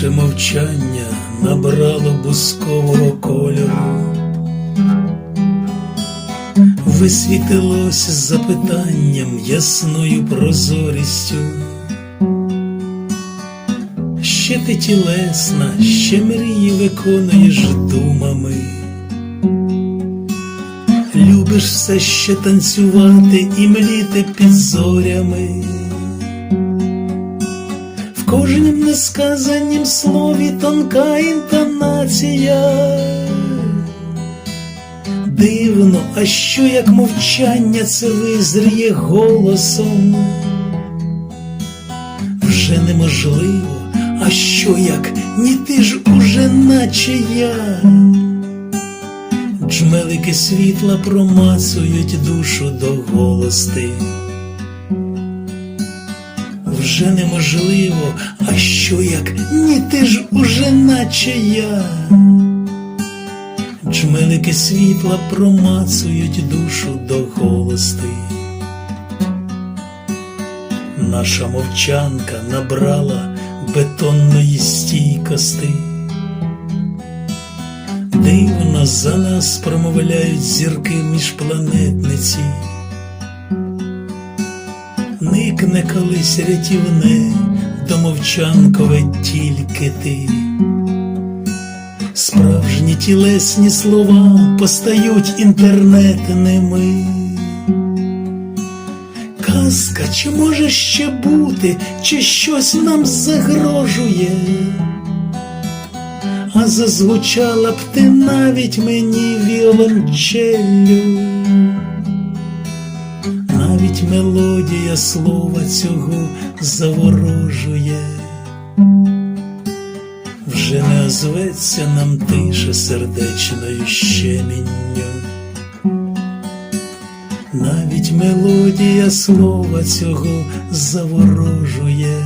Наше мовчання набрало бускового кольору, висвітилось запитанням ясною прозорістю. Ще ти тілесна, ще мрії виконуєш думами. Любиш все ще танцювати і мліти під зорями. Кожнім несказанім слові тонка інтонація. Дивно, а що як мовчання це визріє голосом? Вже неможливо, а що як ні ти ж уже наче я. Джмелики світла промацують душу до голости. Вже неможливо, а що як ні ти ж уже наче я. Джмелики світла промацують душу до голости. Наша мовчанка набрала бетонної стійкости. Дивно за нас промовляють зірки міжпланетниці. Никне колись рятівне, домовчанкове тільки ти. Справжні тілесні слова постають інтернетними. Казка, чи може ще бути, чи щось нам загрожує? А зазвучала б ти навіть мені віолончеллю. Навіть мелодія слова цього заворожує. Вже не озветься нам тиша сердечною щемінню. Навіть мелодія слова цього заворожує.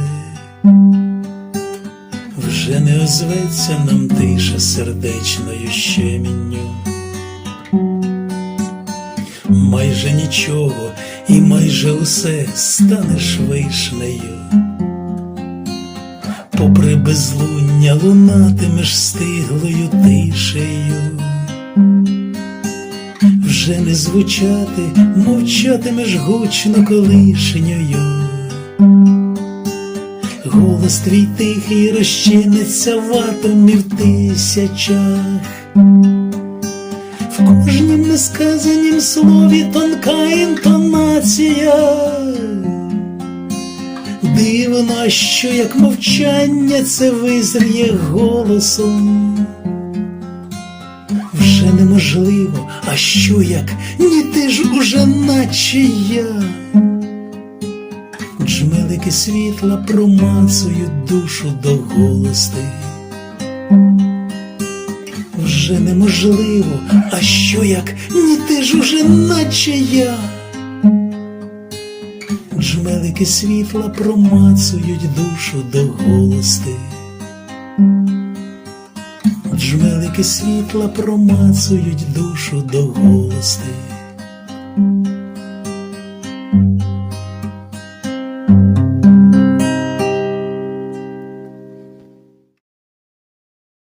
Вже не озветься нам тиша сердечною щемінню. Майже нічого і майже усе станеш вишнею. Попри безлуння лунатимеш стиглою тишею. Вже не звучати, мовчатимеш гучно колишньою. Голос твій тихий розчиниться в атомі в тисячах. Кожнім несказанім слові тонка інтонація. Дивно, що як мовчання це визріє голосом. Вже неможливо, а що як ні ти ж уже наче я. Джмелики світла промацують душу до голости. Вже неможливо, а що як ні ти ж уже наче я. Джмелики світла промацують душу до голости. Джмелики світла промацують душу до голости.